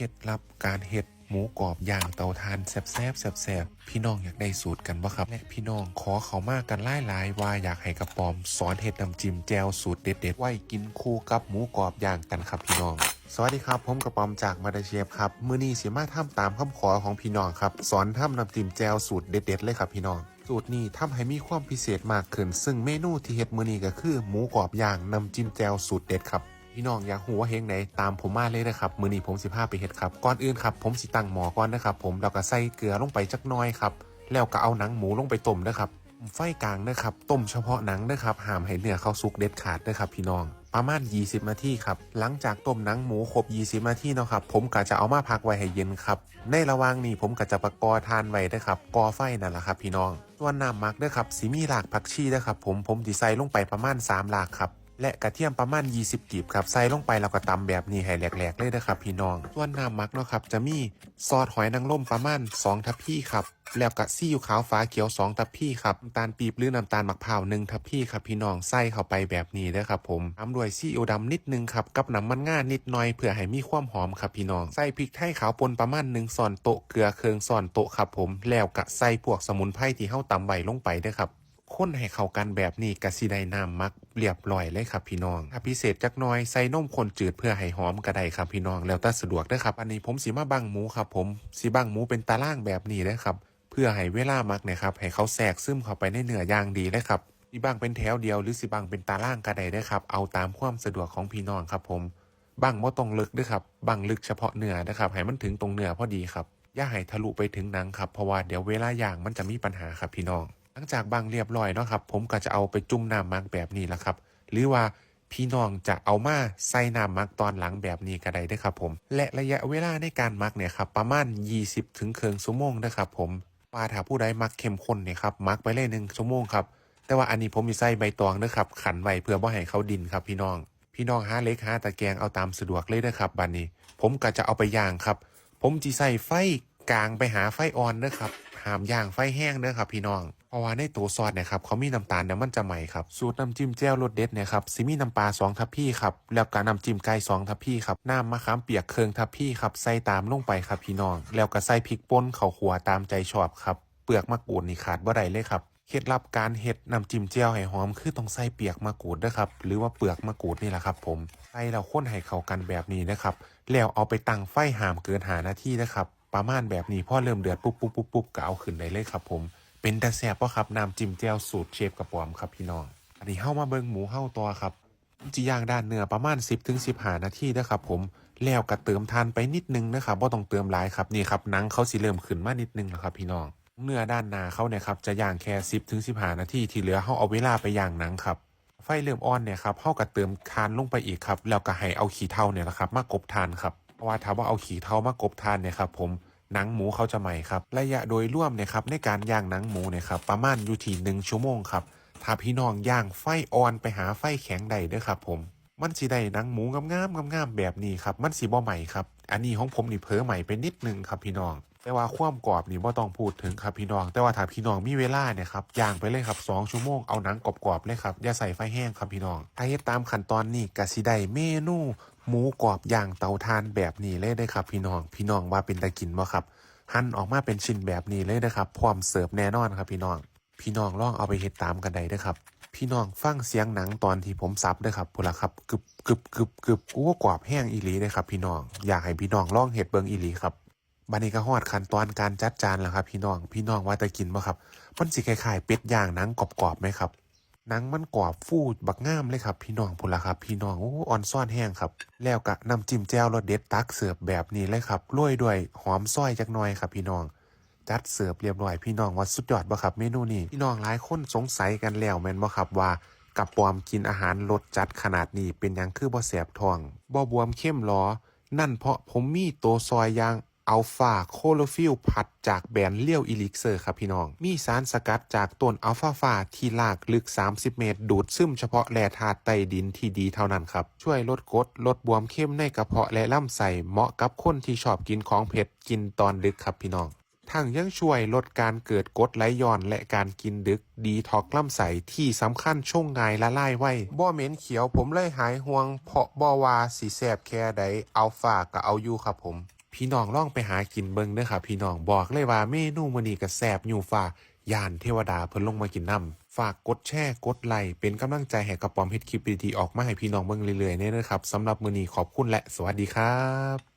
เคล็ดลับการเฮ็ดหมูกรอบย่างเตาถ่านแซ่บแซ่บแซ่บแซบพี่น้องอยากได้สูตรกันบ่ครับ และพี่น้องขอเขามากกันหลายๆว่าอยากให้กระปอมสอนเฮ็ดน้ำจิ้มแจ่วสูตรเด็ดๆไว้กินคู่กับหมูกรอบย่างกันครับพี่น้องสวัสดีครับผมกระปอมจากมาดาเชฟครับมื้อนี้สิมาทำตามคำขอของพี่น้องครับ สอนทำน้ำจิ้มแจ่วสูตรเด็ดๆเลยครับพี่น้องสูตรนี้ทำให้มีความพิเศษมากขึ้น ซึ่งเมนูที่เฮ็ดมื้อนี้ก็คือ หมูกรอบย่างน้ำจิ้มแจ่วสูตรเด็ดครับ พี่น้องอยากหัวาเฮงไหนตามผมมาเลยนะครับมือนี้ผมสิพาไปเฮ็ดครับก่อนอื่นครับผมสิตั้งหมอก่อนนะครับผมแล้วก็ใส่เกลือลงไปจักน้อยครับแล้วก็เอาหนังหมูลงไปต้มนะครับไฟกลางนะครับต้มเฉพาะหนังนะครับห้ามให้เนื้อเข้าสุกเด็ดขาดนะครับพี่น้อง ประมาณ 20 นาทีครับหลังจากต้มหนังหมูครบ 20 นาทีเนาะครับผมก็จะเอามาพักไว้ให้เย็นครับในระหว่างนี้ผมก็จะประกอทานไว้นะครับกอไฟนั่นแหละครับพี่น้องส่วน้ำมักเด้อครับสีมีหลากผักชีเด้อครับผมผมสิใส่ลงไปประมาณ 3 หลากครับ และกระเทียมประมาณ 20 กีบครับใส่ลงไปแล้วก็ตำแบบนี้ให้แหลกๆเลยนะครับพี่น้องส่วนน้ำมักเนาะครับจะมีซอสหอยนางรมประมาณ 2 ทัพพี่ครับแล้วก็ซีอิ๊วขาวฟ้าเขียว 2 ทัพพี่ครับน้ำตาลปี๊บหรือน้ำตาลมะพร้าว1ทัพพี่ครับพี่น้องใส่เข้าไปแบบนี้เด้อครับผมตามด้วยซีอิ๊วดำนิดนึงครับกับน้ำมันง่านิดหน่อยเพื่อให้มีความหอมครับพี่น้องใส่พริกไทยขาวปนประมาณ1ช้อนโต๊ะเกลือเคืองช้อนโต๊ะครับผมแล้วก็ใส่พวกสมุนไพรที่เฮาตำไว้ลงไปเด้อครับ คนให้เข้ากันแบบนี้กะสิได้น้ำมักเรียบร้อยเลยครับพี่น้องถ้าพิเศษจักน้อยใส่นมขนจืดเพื่อให้หอมก็ได้ครับพี่น้องแล้วแต่สะดวกเด้อครับ อันนี้ผมสิมาบังหมูครับผมสิบังหมูเป็นตารางแบบนี้เด้อครับ เพื่อให้เวลามักนะครับให้เขาแทรกซึมเข้าไปในเนื้อย่างดีเลยครับสิบังเป็นแถวเดียวหรือสิบังเป็นตารางก็ได้เด้ครับเอาตามความสะดวกของพี่น้องครับผมบังบ่ตรงลึกด้วยครับบังลึกเฉพาะเนื้อนะครับให้มันถึงตรงเนื้อพอดีครับอย่าให้ทะลุไปถึงหนังครับเพราะว่าเดี๋ยวเวลาย่างมันจะมีปัญหาครับพี่น้อง หลังจากบังเรียบร้อยเนาะครับ ผมก็จะเอาไปจุ่มน้ำมักแบบนี้แหละครับ หรือว่าพี่น้องจะเอามาใส่น้ำมักตอนหลังแบบนี้ก็ได้เด้วยครับผม และระยะเวลาในการมักเนี่ยครับประมาณ 20 ถึงเครื่องชั่วโมงนะครับผมว่าถ้าผู้ใดมักเข้มข้นเนี่ยครับมักไปเลยหนึ่งชั่วโมงครับแต่ว่าอันนี้ผมมีใส่ใบตองนะครับขันไว้เพื่อว่ให้เขาดินครับพี่น้อง พี่น้องหาเล็กหาตะแกงเอาตามสะดวกเลยนะครับบัดนนี้ ผมก็จะเอาไปย่างครับ ผมจีใส่ไฟกลางไปหาไฟอ่อนนะครับ หามย่างไฟแห้งเด้อครับพี่น้องเพราะว่าในตัวซอสเนี่ยครับเขามีน้ำตาลเนี่ยมันจะใหม่ครับสูตรน้ำจิ้มแจ่วรสเด็ดเนี่ยครับสิมีน้ำปลาสองทัพพี่ครับแล้วก็น้ำจิ้มไก่สองทัพพี่ครับน้ำมะขามเปียกเคืองทัพพี่ครับใส่ตามลงไปครับพี่น้อง แล้วก็ใส่พริกป่นเข้าขัวตามใจชอบครับเปลือกมะกรูดนี่ขาดบ่ได้เลยครับเคล็ดลับการเฮ็ดน้ำจิ้มแจ่วให้หอมคือต้องใส่เปียกมะกรูดเด้อครับหรือว่าเปลือกมะกรูดนี่แหละครับ ผมใส่แล้วข้นให้เข้ากันแบบนี้นะครับแล้วเอาไปตั้งไฟหามเกินหานาทีนะครับ ประมาณแบบนี้พอเริ่มเดือดปุ๊บปุ๊บปุ๊บปุ๊บก็เอาขึ้นได้เลยครับ ผม เป็นแต่แซ่บเพราะครับน้ำจิ้มแจ่วสูตรเชฟกระป๋อมครับพี่น้อง อันนี้เข้ามาเบิ่งหมูเข้าตัวครับจีย่างด้านเนื้อประมาณ 10ถึง15 นาทีนะครับผมแล้วก็เติมทานไปนิดนึงนะครับว่าต้องเติมหลายครับนี่ครับหนังเขาสิเริ่มขึ้นมานิดนึงแล้วครับ พี่น้อง เนื้อด้านหน้าเขาเนี่ยครับจะย่างแค่10ถึง15 นาทีที่เหลือเขาเอาเวลาไปย่างหนังครับไฟเริ่มอ่อนเนี่ยครับเขาก็เติมทานลงไปอีกครับแล้วก็ให้เอาขี้เถ้าเนี่ยแหละครับมากบทานครับ เพราะว่าถ้าว่าเอาขี้เท้ามากบทานเนี่ยครับผมหนังหมูเขาจะใหม่ครับระยะโดยร่วมเนี่ยครับในการย่างหนังหมูเนี่ยครับประมาณอยู่ที่หนึ่งชั่วโมงครับถ้าพี่น้องย่างไฟอ่อนไปหาไฟแข็งใดเด้อครับผมมันสิได้หนังหมูงามๆงามๆแบบนี้ครับมันสีบ่ใหม่ครับอันนี้ของผมนี่เผลอใหม่ไปนิดนึงครับพี่น้อง แต่ว่าความกรอบนี่บ่ต้องพูดถึงครับพี่น้อง แต่ว่าถ้าพี่น้องมีเวลาเนี่ยครับย่างไปเลยครับ2ชั่วโมงเอาหนังกรอบๆเลยครับอย่าใส่ไฟแห้งครับพี่น้องถ้าเฮ็ดตามขั้นตอนนี้ก็สิได้เมนูหมูกรอบย่างเตาถ่านแบบนี้เลยได้ครับ พี่น้อง พี่น้องว่าเป็นตะกินบ่ครับหั่นออกมาเป็นชิ้นแบบนี้เลยนะครับ พร้อมเสิร์ฟแน่นอนครับพี่น้อง พี่น้องลองเอาไปเฮ็ดตามกันได้เด้ครับ พี่น้องฟังเสียงหนังตอนที่ผมซับเด้ครับพุ่นละครับกึบกึบกึบกึบอู้กรอบแห้งอีหลีเด้ครับ พี่น้องอยากให้พี่น้องลองเฮ็ดเบิ่งอีหลีครับ บัดนี้ก็ฮอดขั้นตอนการจัดจานแล้วครับ พี่น้องพี่น้องว่าจะกินบ่ครับมันสิคล้ายๆเป็ดย่างหนังกรอบๆไหมครับหนังมันกรอบฟูบักงามเลยครับ พี่น้องพุ่นละครับ พี่น้องโอ้อ่อนซ่อนแห้งครับ แล้วก็น้ำจิ้มแจ่วรสเด็ดตักเสิร์ฟแบบนี้เลยครับโรยด้วยหอมซอยจักหน่อยครับ พี่น้องจัดเสิร์ฟเรียบร้อยพี่น้องว่าสุดยอดบ่ครับเมนูนี้พี่น้องหลายคนสงสัยกันแล้วแม่นบ่ครับว่ากับปอมกินอาหารรสจัดขนาดนี้เป็นยังคือบ่แสบท้องบ่บวมเข้มหรอนั่นเพราะผมมีตัวซอยอยาง อัลฟาโคโลฟิลพัดจากแบรนด์เลี้ยวอิลิกเซอร์ครับพี่น้อง มีสารสกัดจากต้นอัลฟาฟาที่ลากลึก 30 เมตร ดูดซึมเฉพาะแร่ธาตุใต้ดินที่ดีเท่านั้นครับ ช่วยลดกรดลดบวมเข้มในกระเพาะและลำไส้เหมาะกับคนที่ชอบกินของเผ็ดกินตอนดึกครับพี่น้องทั้งยังช่วยลดการเกิดกรดไหลย้อนและการกินดึก ดีท็อกลำไส้ที่สำคัญช่วงงายละลายไว้บ่เหม็นเขียวผมเลยหายห่วง เพราะบ่ว่าสีแสบแค่ใดอัลฟาก็เอาอยู่ครับผม พี่น้องลองไปหากินเบิ่งเด้อค่ะพี่น้องบอกเลยว่าเมนูมื้อนี้ก็แซ่บอยู่ฟ้าย่านเทวดาเพิ่นลงมากินน้ำฝากกดแชร์กดไลค์เป็นกำลังใจให้กระป๋อมเฮ็ดคลิปดีๆออกมาให้พี่น้องเบิ่งเรื่อยๆเด้อครับสำหรับมื้อนี้ขอบคุณและสวัสดีครับ